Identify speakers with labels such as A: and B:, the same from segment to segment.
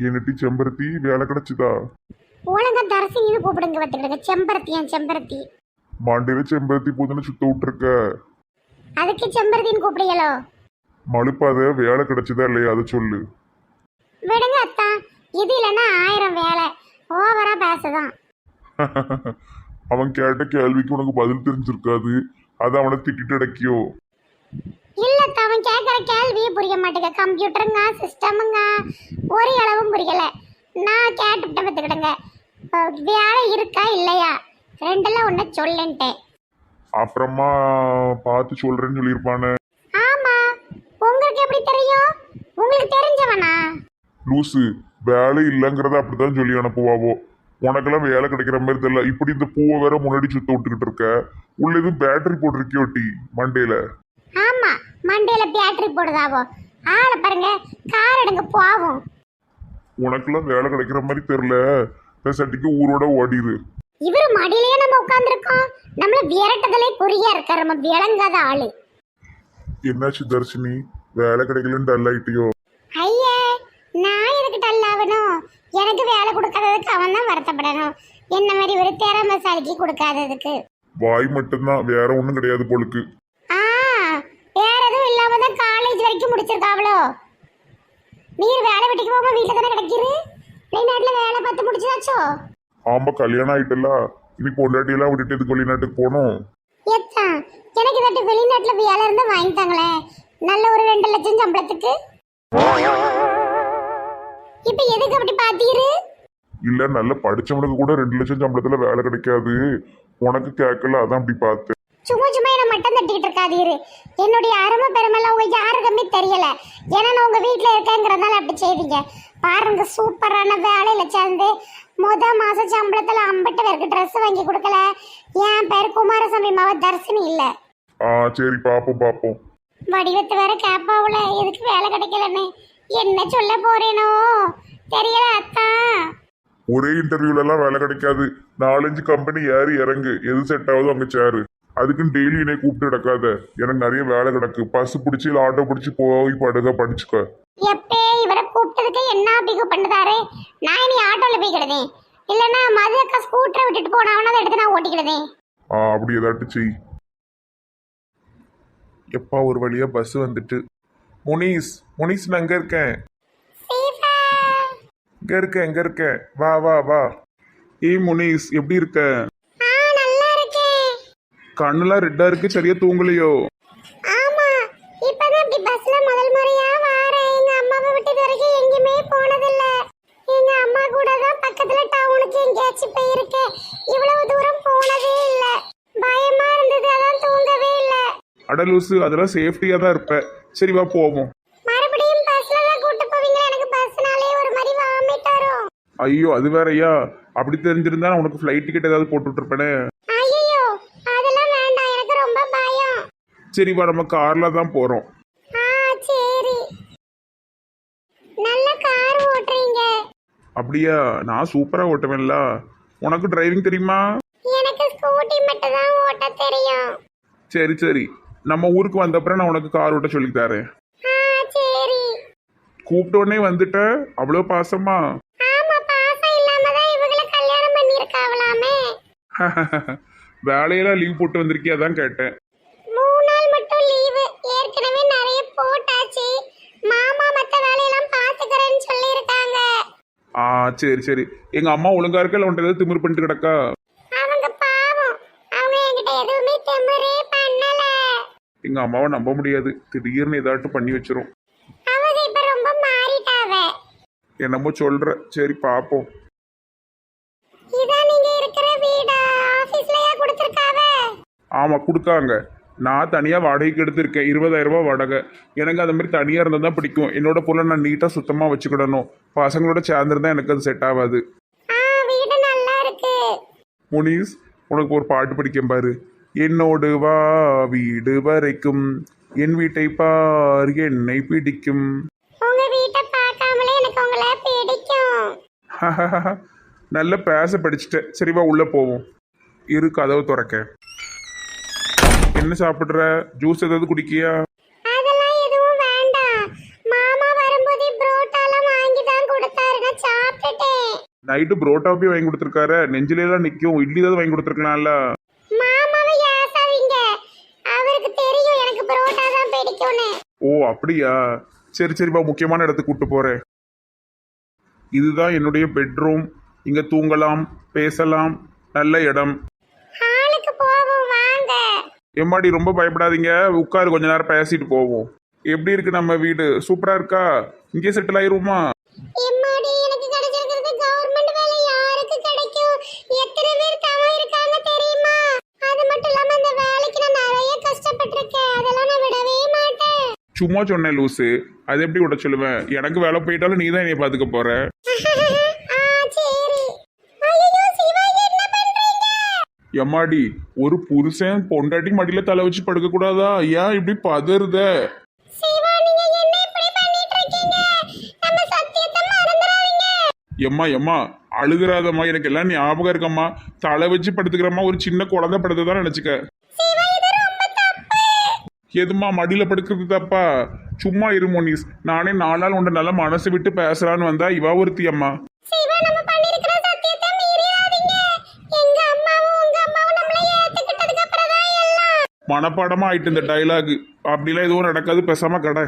A: என்னட்டி செம்பருத்தி? வேலை கிடைச்சுதா?
B: ஒழுங்கா தரசிங்கன்னு கூப்பிடுங்க பார்த்துக்கிடுங்க. செம்பருத்தி என் செம்பருத்தி.
A: மண்டையில செம்பருத்தி பூதுன்னு சுத்த விட்டுருக்க.
B: அதுக்கு செம்பருத்தின்னு கூப்பிடுங்களோ
A: மழுப்பாத வேலை கிடைச்சதா இல்லையா? அதை சொல்லு.
B: விடுங்க அத்தா. இது இல்லைன்னா ஆயிரம் வேலை. ஓவரா பேசதான்.
A: அவன் கேட்ட கேள்விக்கு உனக்கு பதில் தெரிஞ்சிருக்காது. அதை அவனை திட்டிட்டு அடக்கியோ.
B: இல்ல அவன் கேட்குற கேள்வியே புரிய மாட்டேங்க. கம்ப்யூட்டருங்க சிஸ்டமுங்க ஒரு அளவும் புரியல. நான் கேட்டுவிட்டேன் பார்த்துக்கிடுங்க. அஹ், வேலை இருக்கா இல்லையா? ரெண்டெல்லாம் ஒன்று சொல்லுன்ட்டேன்.
A: அப்புறமா பார்த்து சொல்றேன்னு சொல்லியிருப்பானே.
B: ஆமா. உங்களுக்கு எப்படி தெரியும்? உங்களுக்கு தெரிஞ்சவனா?
A: லூசு வேலை இல்லைங்கிறத அப்படித்தான் சொல்லி அனுப்புவாவோ? உனக்கெல்லாம் வேலை கிடைக்கிற மாதிரி தெரியல. இப்படி இந்த பூவை வேற முன்னாடி சுத்த விட்டுக்கிட்டு இருக்க. உள்ள எதுவும் பேட்டரி போட்டிருக்கியோ டி மண்டேல
B: மண்டையில பேட்டரி போடுதாவோ? ஆளை பாருங்க கார் எடுங்க போவோம்.
A: உனக்கெல்லாம் வேலை கிடைக்கிற மாதிரி தெரியல. பேசாட்டிக்கு ஊரோட ஓடிரு.
B: இவரு மடியிலேயே நம்ம உட்காந்துருக்கோம் நம்மள விரட்டதலே புரிய இருக்காரு நம்ம விளங்காத ஆளு.
A: என்னாச்சு தர்ஷினி? வேலை கிடைக்கலன்னு டல் ஆயிட்டியோ?
B: ஐயே நான் எதுக்கு டல்லாகணும் எனக்கு வேலை கொடுக்காததுக்கு அவன் தான் வருத்தப்படணும். என்ன மாதிரி ஒரு திறமைசாலிக்கு கொடுக்காததுக்கு.
A: வாய் மட்டும்தான் வேற ஒன்றும் கிடையாது போலுக்கு.
B: எதுவும் இல்லாம தான் காலேஜ் வரைக்கும் முடிச்சிருக்காவளோ? நீர் வேலை வெட்டிக்கு போகாம வீட்டில் தானே கிடைக்கிது வெளிநாட்டில் வேலை பார்த்து முடிச்சதாச்சோ
A: ஆமா கல்யாணம் ஆயிட்டல இனி பொண்டாட்டியெல்லாம் விட்டுட்டு இதுக்கு வெளிநாட்டுக்கு போகணும்?
B: எத்தா எனக்கு இதாட்டி வெளிநாட்டில் வேலை இருந்தா வாங்கிட்டாங்களே நல்ல ஒரு ரெண்டு லட்சம் சம்பளத்துக்கு. இப்போ எதுக்கு அப்படி பார்த்தீரு
A: இல்ல நல்ல படிச்சவனுக்கு கூட ரெண்டு லட்சம் சம்பளத்துல வேலை கிடைக்காது. உனக்கு கேட்கல அதான் அப்படி பார்த்தேன்
B: தட்டிக்கிட்டு இருக்காதீரு என்னுடைய அருமை பெருமெல்லாம் உங்க யாருக்குமே தெரியல. ஏன்னா நான் உங்க வீட்டில் இருக்கேங்கிறதால அப்படி செய்வீங்க. பாருங்க சூப்பரான வேலையில சேர்ந்து முத மாச சம்பளத்துல ஐம்பட்டு பேருக்கு ட்ரெஸ் வாங்கி கொடுக்கல. என் பேர் குமாரசாமி மாவ தர்சினி இல்ல.
A: ஆ சரி பாப்போம் பாப்போம்.
B: வடிவத்து வேற கேப்பாவுல. எதுக்கு வேலை கிடைக்கலன்னு? என்ன சொல்ல போறேனோ? தெரியல அத்தா.
A: ஒரே இன்டர்வியூல எல்லாம் வேலை கிடைக்காது. நாலஞ்சு கம்பெனி ஏறி இறங்கு. எது செட் ஆகுதோ அங்க சேரு. அதுக்குன்னு டெய்லி என்னை கூப்பிட்டு கிடக்காத எனக்கு நிறைய வேலை கிடக்கு பஸ் பிடிச்சி இல்லை ஆட்டோ பிடிச்சி போய் படுக படிச்சுக்க.
B: எப்பே இவரை கூப்பிட்டதுக்கு என்ன பிகு பண்ணுதாரு? நான் இனி ஆட்டோல போய் கிடதேன் இல்லைன்னா மது அக்கா ஸ்கூட்டரை விட்டுட்டு போனவன அதை எடுத்து நான் ஓட்டிக்கிடுதேன்
A: ஆ அப்படி ஏதாட்டு செய். எப்பா ஒரு வழியா பஸ் வந்துட்டு. முனீஸ் முனீஸ் நான் அங்க இருக்கேன்? இங்க இருக்கேன் இங்க இருக்கேன்? வா வா வா. ஏய் முனீஸ் எப்படி இருக்க? கண்ணுலாம் ரெட்டா இருக்கு சரியா தூங்கலையோ?
B: ஆமா இப்பதான் இப்படி பஸ்ல முதல் முறையா வாரேன். எங்க அம்மாவை விட்டு வரைக்கும் எங்கேயுமே போனதில்ல. எங்க அம்மா கூட தான் பக்கத்துல டவுனுக்கு எங்கேயாச்சும் போயிருக்கேன். இவ்வளவு தூரம் போனதே இல்ல. பயமா இருந்தது அதான் தூங்கவே இல்ல.
A: அடலூசு அதெல்லாம் சேஃப்டியா தான் இருப்ப. சரி வா போவோம்.
B: மறுபடியும் பஸ்ல தான் கூட்டு போவீங்க எனக்கு பஸ்னாலே ஒரு மாதிரி வாமிட் வரும்.
A: ஐயோ அது வேறயா? அப்படி தெரிஞ்சிருந்தா நான் உனக்கு ஃப்ளைட் டிக்கெட் ஏதாவது போட்டு விட்டுருப்பேனே
B: ஐயோ அதெல்லாம் வேண்டாம் எனக்கு ரொம்ப பயம்
A: சரி வா நம்ம கார்ல தான் போறோம்.
B: ஆ சரி. நல்ல கார் ஓட்டுறீங்க.
A: அப்படியா? நான் சூப்பரா ஓட்டுவேன்ல. உனக்கு டிரைவிங் தெரியுமா?
B: எனக்கு ஸ்கூட்டி மட்டும் தான் ஓட்ட தெரியும்.
A: சரி சரி. நம்ம ஊருக்கு வந்தப்புறம் நான் உனக்கு கார் ஓட்ட சொல்லி தரேன்.
B: ஆ சரி.
A: கூப்பிட்ட உடனே வந்துட்ட? அவ்வளோ பாசமா?
B: ஆமா பாசம் இல்லாம தான் இவங்கள கல்யாணம் பண்ணிருக்காவலாமே
A: வேலையெல்லாம் லீவ் போட்டு வந்திருக்கியா தான் கேட்டேன்
B: மூணு நாள் மட்டும் லீவு ஏற்கனவே நிறைய போட்டாச்சு மாமா மத்த வேலையெல்லாம் பாத்துக்கிறேன்னு சொல்லியிருக்காங்க
A: ஆ சரி சரி. எங்க அம்மா ஒழுங்கா இருக்கா? இல்லை உன்ட்ட ஏதாவது திமிர் பண்ணிட்டு கிடக்கா?
B: அவங்க பாவம். அவங்க என்கிட்ட எதுவுமே திமிரே பண்ணல.
A: எங்க அம்மாவை நம்ப முடியாது. திடீர்னு ஏதாட்டும் பண்ணி வச்சிரும்.
B: அவங்க இப்ப ரொம்ப மாறிட்டாவ
A: என்னமோ சொல்ற. சரி பாப்போம்.
B: இதான் நீங்க இருக்கிற வீடா? ஆபீஸ்லயா கொடுத்திருக்காவ?
A: ஆமா கொடுக்காங்க. நான் தனியா வாடகைக்கு எடுத்திருக்கேன். இருபதாயிரம் ரூபாய் வாடகை. எனக்கு அந்த மாதிரி தனியா இருந்தா தான் பிடிக்கும். என்னோட பொருளை நான் நீட்டா சுத்தமா வச்சுக்கிடணும். பசங்களோட சேர்ந்துருந்தா எனக்கு அது செட் ஆகாது. முனீஸ் உனக்கு ஒரு பாட்டு படிக்கும் பாரு. என்னோடு வா வீடு வரைக்கும். என் வீட்டை பார் என்னை பிடிக்கும். நல்ல பேச படிச்சுட்டேன். சரி வா உள்ள போவோம். இரு கதவு திறக்க. என்ன சாப்பிட்ற? ஜூஸ் ஏதாவது குடிக்கியா?
B: அதெல்லாம் எதுவும் வேண்டாம். மாமா வரும்போது புரோட்டாலாம் வாங்கி தான் கொடுத்தாரு. நான்
C: நைட்டு புரோட்டாப்பே வாங்கி கொடுத்துருக்காரு. நெஞ்சில எல்லாம் நிற்கும் இட்லி தான் வாங்கி கொடுத்துருக்கலாம்ல.
B: மாமாவை ஏசாதீங்க. அவருக்கு தெரியும் எனக்கு பரோட்டா தான் பிடிக்கும்னு.
C: ஓ அப்படியா? சரி சரிப்பா முக்கியமான இடத்துக்கு கூட்டு போறேன். இதுதான் என்னுடைய பெட்ரூம் இங்க தூங்கலாம் பேசலாம். நல்ல இடம். எம்மாடி ரொம்ப பயப்படாதீங்க. உட்காரு கொஞ்ச நேரம் பேசிட்டு போவோம். எப்படி இருக்கு நம்ம வீடு? சூப்பரா இருக்கா? இங்கே செட்டில் ஆயிருமா சும்மா சொன்னேன் லூசு. அது எப்படி விட சொல்லுவேன்? எனக்கு வேலை போயிட்டாலும் நீ தான் என்னைய பாத்துக்க போற
B: ஆ சரி ஐயோ சிவா என்ன பண்றீங்க
C: எம்மாடி ஒரு புருஷன் பொண்டாட்டி மடியில தலை வச்சு படுக்க கூடாதா ஏன் இப்படி பதறுத? எம்மா எம்மா அழுகுறாதம்மா. எனக்கு எல்லாம் ஞாபகம் இருக்கம்மா. தலை வச்சு படுத்துக்கிறம்மா. ஒரு சின்ன குழந்தை படுத்துதான் நினைச்சுக்க. எதுமா மடியில படுக்கிறது தப்பா? சும்மா இரு மோனிஸ். நானே நாலு நாள் உண்ட நல்லா மனசு விட்டு பேசலான்னு வந்தா இவ ஒருத்தி அம்மா மனப்பாடமா ஆயிட்டு இந்த டைலாக் அப்படிலாம் எதுவும் நடக்காது. பேசாம கடை.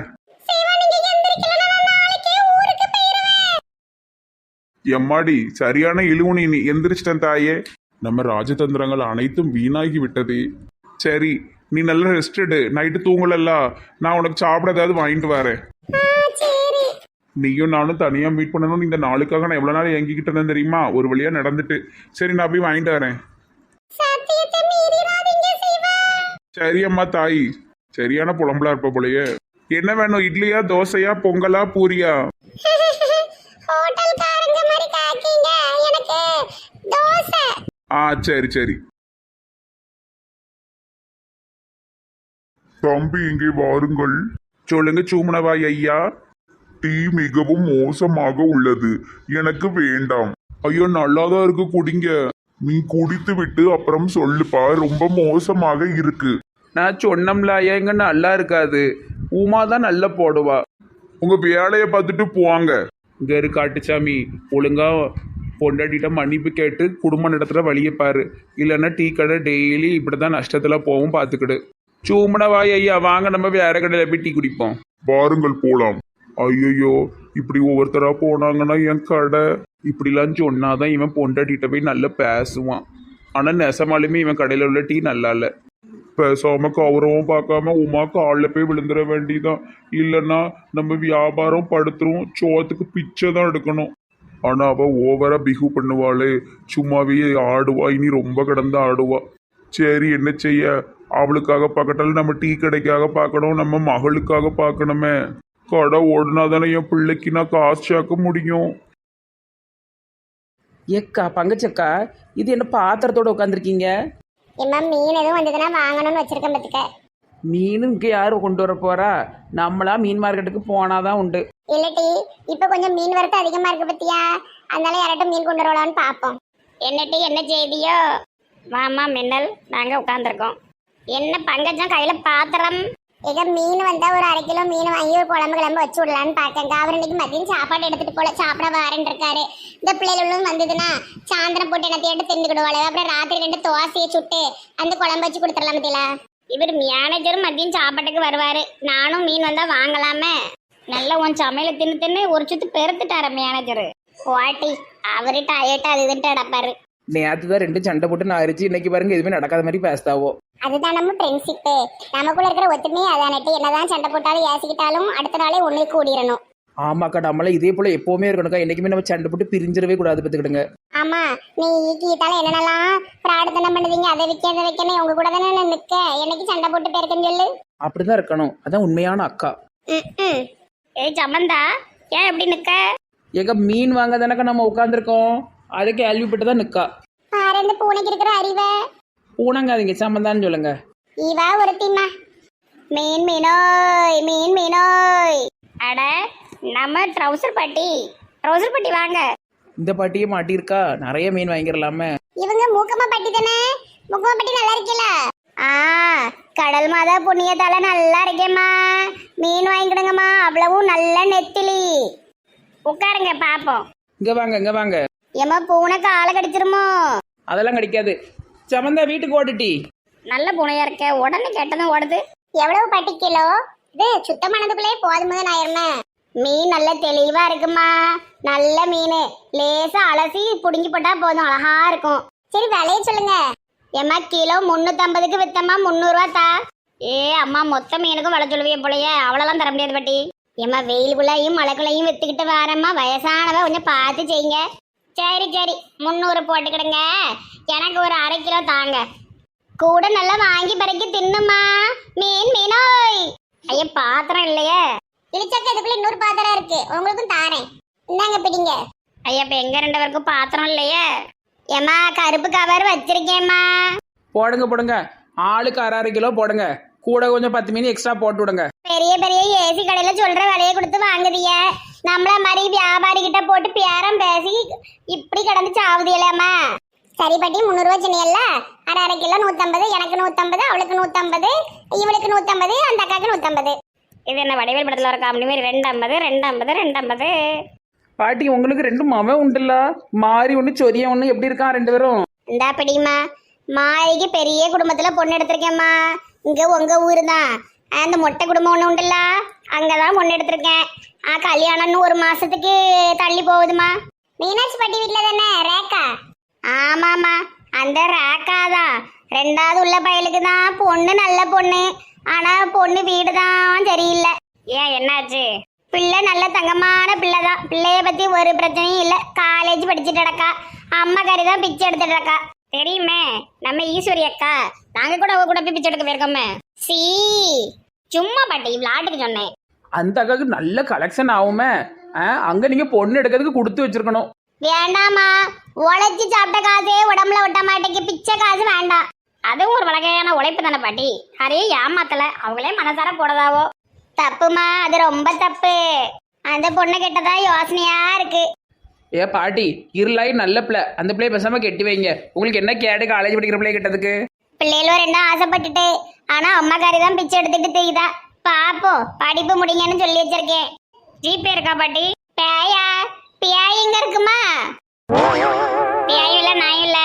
C: எம்மாடி சரியான இழுவுனி நீ. எந்திரிச்சிட்டேன் தாயே. நம்ம ராஜதந்திரங்கள் அனைத்தும் வீணாகி விட்டது. சரி நீ நல்லா ரெஸ்ட் எடு. நைட்டு தூங்கலல்ல. நான் உனக்கு சாப்பிட ஏதாவது வாங்கிட்டு வரேன். நீயும் நானும் தனியா மீட் பண்ணணும் இந்த நாளுக்காக நான் எவ்வளவு நாள் எங்கிக்கிட்டு இருந்தேன் தெரியுமா? ஒரு வழியா நடந்துட்டு. சரி நான் போய் வாங்கிட்டு வரேன். சரி அம்மா தாய். சரியான புலம்பலா இருப்ப போலயே. என்ன வேணும் இட்லியா தோசையா பொங்கலா பூரியா?
B: ஹோட்டல்காரங்க மாதிரி காக்கீங்க எனக்கு தோசை.
C: ஆ சரி சரி.
A: தம்பி இங்கே வாருங்கள்.
C: சொல்லுங்க சூமனவாய் ஐயா.
A: டீ மிகவும் மோசமாக உள்ளது. எனக்கு வேண்டாம்.
C: ஐயோ நல்லாதான் இருக்கு குடிங்க.
A: நீ குடித்து விட்டு அப்புறம் சொல்லுப்பா ரொம்ப மோசமாக இருக்கு.
C: நான் சொன்னோம்ல ஐயா இங்க நல்லா இருக்காது. உமா தான் நல்லா போடுவா. உங்க வேலையை பார்த்துட்டு போவாங்க. இங்க இரு காட்டுச்சாமி. ஒழுங்கா பொண்டாட்டிட்ட மன்னிப்பு கேட்டு குடும்ப நடத்துற வழியை பாரு. இல்லைன்னா டீ கடை டெய்லி இப்படிதான் நஷ்டத்துல போவும் பார்த்துக்கிடு. சூமனவாய் ஐயா வாங்க நம்ம வேற கடையில போய் டீ குடிப்போம்.
A: வாருங்கள் போலாம்.
C: ஐயோ இப்படி ஒவ்வொருத்தராக போனாங்கன்னா என் கடை. இப்படிலாம் சொன்னாதான் இவன் பொண்டாட்டிகிட்ட போய் நல்லா பேசுவான். ஆனா நெசமாலுமே இவன் கடையில உள்ள டீ நல்லா இல்லை. பேசாமல் கௌரவம் பார்க்காம உமா காலில் போய் விழுந்துட வேண்டிதான் இல்லைன்னா நம்ம வியாபாரம் படுத்துரும் சோத்துக்கு பிச்சை தான் எடுக்கணும். ஆனா அவள் ஓவரா பிகு பண்ணுவாளே. சும்மாவே ஆடுவா இனி ரொம்ப கிடந்து ஆடுவா. சரி என்ன செய்ய? அவளுக்காக பார்க்கட்டாலும் நம்ம டீ கடைக்காக பார்க்கணும் நம்ம மகளுக்காக பார்க்கணுமே. கடை ஓடுனா தானே என் பிள்ளைக்கு நான் காசு சேர்க்க முடியும்.
D: ஏக்கா பங்கச்சக்கா இது என்ன பாத்திரத்தோட உட்காந்துருக்கீங்க
B: எம்மா மீன் எதுவும் வந்ததுன்னா வாங்கணும்னு வச்சிருக்கேன் பத்துக்க.
D: மீன் இங்கே யார் கொண்டு வர போறா? நம்மளா மீன் மார்க்கெட்டுக்கு போனாதான் உண்டு.
B: இல்லட்டி இப்ப கொஞ்சம் மீன் வரத்து அதிகமா இருக்கு பத்தியா? அதனால யார்ட்டும் மீன் கொண்டு வரலாம்னு பாப்போம். என்னட்டி என்ன செய்தியோ? வாமா மின்னல் நாங்க உட்காந்துருக்கோம் என்ன பங்கஜம் கையில பாத்திரம்? ஏதோ மீன் வந்தா ஒரு அரை கிலோ மீன் வாங்கி ஒரு குழம்பு கிளம்பு வச்சு விடலான்னு பாக்கங்க அவர் இன்னைக்கு மதியம் சாப்பாடு எடுத்துட்டு போல சாப்பிட வாரேன் இருக்காரு. இந்த பிள்ளைகளும் வந்ததுன்னா சாயந்தரம் போட்டு என்ன தேட்டு தெரிஞ்சுக்கிடுவாள் அப்புறம் ராத்திரி ரெண்டு தோசையை சுட்டு அந்த குழம்பு வச்சு கொடுத்துடலாம் பத்தியா இவர் மேனேஜரும் மதியம் சாப்பாட்டுக்கு வருவாரு. நானும் மீன் வந்தா வாங்கலாமே. நல்லா உன் சமையல தின்னு தின்னு ஒரு சுத்து பெருத்துட்டார மேனேஜரு குவாட்டி அவரு டயர்ட் அது இதுன்ட்டு அடப்பாரு
D: நேற்று தான் ரெண்டு சண்டை போட்டு நான் அரிச்சு இன்னைக்கு பாருங்க எதுவுமே நடக்காத மாதிரி பேசுதாவோ.
B: அதுதான் நம்ம ஃப்ரெண்ட்ஷிப்பு நமக்குள்ள இருக்கிற ஒத்துமையே அதானட்டு என்னதான் சண்டை போட்டாலும் ஏசிக்கிட்டாலும் அடுத்த நாளே ஒண்ணு கூடிடணும்
D: ஆமாக்கா நம்மள இதே போல எப்பவுமே இருக்கணுக்கா என்னைக்குமே நம்ம சண்டை போட்டு பிரிஞ்சிடவே கூடாது பார்த்துக்கிடுங்க.
B: ஆமா நீ ஈக்கிட்டாலும் என்னென்னலாம் பிரார்த்தனை பண்ணுவீங்க? அதை வைக்க அதை வைக்கணும் உங்க கூட தானே நான் நிக்க என்னைக்கு சண்டை போட்டு போயிருக்கேன்னு சொல்லு.
D: அப்படிதான் இருக்கணும். அதான் உண்மையான அக்கா.
B: ம் ஏய் சமந்தா ஏன் எப்படி நிக்க?
D: ஏக்கா மீன் வாங்க தானக்கா நம்ம உட்காந்துருக்கோம் அதை கேள்விப்பட்டு தான் நிக்கா.
B: பாரு இந்த பூனைக்கு இருக்கிற அறிவை.
D: பூனங்காதீங்க சம்மந்தான்னு சொல்லுங்க.
B: இவா ஒருத்திம்மா. மீன் மீனோய் மீன் மீனோய். அட நம்ம ட்ரௌசர் பட்டி. ட்ரௌசர் பட்டி வாங்க.
D: இந்த பாட்டியே மாட்டியிருக்கா? நிறைய மீன் வாங்கிடலாமே
B: இவங்க மூக்கமா பட்டி தானே? மூக்கமா பட்டி நல்லா இருக்கல? ஆ கடல் மாதா புண்ணியத்தால நல்லா இருக்கேம்மா. மீன் வாங்கிடுங்கம்மா அவ்வளவும் நல்ல நெத்திலி. உட்காருங்க பாப்போம்.
D: இங்க வாங்க இங்க வாங்க.
E: ஏமா பூனை காலை கடிச்சிருமோ?
D: அதெல்லாம் கிடைக்காது. சமந்தா வீட்டுக்கு ஓட்டுட்டி
E: நல்ல பூனையா இருக்க உடனே கெட்டதும் ஓடுது. எவ்வளவு பட்டி கிலோ? இது சுத்தமானதுக்குள்ளே போதும்போது நாயிருமே மீன் நல்ல தெளிவா இருக்குமா? நல்ல மீன். லேசா அலசி புடுங்கி போட்டா போதும் அழகா இருக்கும். சரி விலைய சொல்லுங்க. ஏம்மா கிலோ முன்னூத்தம்பதுக்கு வித்தம்மா முந்நூறுவா தா. ஏ அம்மா மொத்த மீனுக்கும் விலை சொல்லுவிய போலயே அவ்வளோலாம் தர முடியாது பாட்டி. ஏம்மா வெயிலுக்குள்ளையும் மழைக்குள்ளையும் வித்துக்கிட்டு வரேம்மா வயசானவ கொஞ்சம் பார்த்து செய்யுங்க. சரி சரி. முந்நூறு போட்டுக்கிடுங்க. எனக்கு ஒரு அரை கிலோ தாங்க. கூட நல்லா வாங்கி பறக்கி தின்னுமா மீன் மீனோய். ஐயா பாத்திரம் இல்லையே. இழிச்சக்க இதுக்குள்ள இன்னொரு பாத்திரம் இருக்கு. உங்களுக்கும் தாரேன். இந்தாங்க பிடிங்க. ஐயா இப்ப எங்க ரெண்டு பேருக்கும் பாத்திரம் இல்லையே? ஏம்மா கருப்பு கவர் வச்சிருக்கேம்மா.
D: போடுங்க போடுங்க. ஆளுக்கு அரை அரை கிலோ போடுங்க. கூட கொஞ்சம் பத்து மீன் எக்ஸ்ட்ரா போட்டு விடுங்க.
E: பெரிய பெரிய ஏசி கடையில சொல்ற விலையை கொடுத்து வாங்குதிய. நம்மள மாதிரி வியாபாரி கிட்ட போட்டு பேரம் பேசி இப்படி கிடந்து சாவுதியலாமா சரி பாட்டி முந்நூறுவா சொன்னியல்ல அரை அரை கிலோ நூத்தம்பது எனக்கு நூத்தம்பது அவளுக்கு நூத்தம்பது இவளுக்கு நூத்தம்பது அந்த அக்காக்கு நூத்தம்பது. இது என்ன வடிவேல் படத்துல ஒரு காமெடி மாதிரி? ரெண்டு ஐம்பது ரெண்டு ஐம்பது ரெண்டு ஐம்பது
D: பாட்டி உங்களுக்கு ரெண்டு மவன் உண்டுல்ல. மாறி ஒன்று சொரிய ஒன்று எப்படி இருக்கான் ரெண்டு பேரும்?
E: இந்தா பிடிமா மாரிக்கு பெரிய குடும்பத்துல பொண்ணு எடுத்திருக்கேம்மா. இங்க உங்க ஊரு தான் அந்த மொட்டை குடும்பம் ஒன்று உண்டுல்ல? அங்கதான் பொண்ணு எடுத்திருக்கேன். ஆ கல்யாணம்னு ஒரு மாசத்துக்கு தள்ளி போகுதுமா மீனாட்சி பட்டி வீட்டில் தானே? ரேக்கா ஆமாமா அந்த ரேக்கா தான் ரெண்டாவது உள்ள பயலுக்கு தான் பொண்ணு நல்ல பொண்ணு. ஆனால் பொண்ணு வீடு தான் சரியில்லை. ஏன் என்னாச்சு? பிள்ளை நல்ல தங்கமான பிள்ளை தான் பிள்ளைய பத்தி ஒரு பிரச்சனையும் இல்லை. காலேஜ் படிச்சுட்டு இருக்கா அம்மா கறி தான் பிச்சை எடுத்துட்டு இருக்கா தெரியுமே நம்ம ஈஸ்வரி அக்கா நாங்கள் கூட அவங்க கூட போய் பிச்சை எடுக்க போயிருக்கோமே. சீ. சும்மா பாட்டி விளாட்டுக்கு சொன்னேன்.
D: அந்த அக்காவுக்கு நல்ல கலெக்ஷன் ஆகுமே. அங்கே நீங்கள் பொண்ணு எடுக்கிறதுக்கு கொடுத்து வச்சிருக்கணும்.
E: வேண்டாமா உழைச்சி சாப்பிட்ட காசே உடம்புல விட்ட மாட்டேங்க. பிச்சை காசு வேண்டாம். அதுவும் ஒரு வகையான உழைப்பு தானே பாட்டி. யாரையும் ஏமாத்தல. அவங்களே மனசார போடதாவோ தப்புமா அது ரொம்ப தப்பு. அந்த பொண்ணு கிட்டதான் யோசனையா இருக்கு.
D: ஏ பாட்டி இருளாய் நல்ல பிள்ளை. அந்த பிள்ளைய பேசாமல் கெட்டி வைங்க. உங்களுக்கு என்ன கேடு? காலேஜ் படிக்கிற பிள்ளைய கெட்டதுக்கு.
E: பிள்ளைகளும் ரெண்டும் ஆசைப்பட்டுட்டு ஆனா அம்மாக்காரி தான் பிச்சை எடுத்துட்டு தெரியுதா? பாப்போம் படிப்பு முடிங்கன்னு சொல்லி வச்சிருக்கேன். ஜிபே இருக்கா பாட்டி? பேயா? பியாய் எங்க இருக்குமா? பியாயும் இல்ல நாயும் இல்ல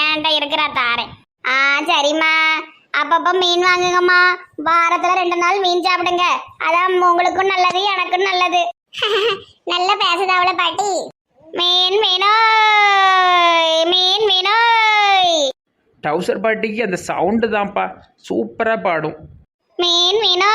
E: ஏன்டா இருக்கிறா தாரேன். ஆ சரிம்மா. அப்பப்ப மீன் வாங்குங்கம்மா. வாரத்துல ரெண்டு நாள் மீன் சாப்பிடுங்க. அதான் உங்களுக்கும் நல்லது எனக்கும் நல்லது. நல்ல பேசுதாவள பாட்டி. மீன் மீனோ மீன் மீனோ
D: டவுசர் பாட்டிக்கு அந்த சவுண்டு தான்ப்பா. சூப்பராக பாடும்.
E: மீன் மீனா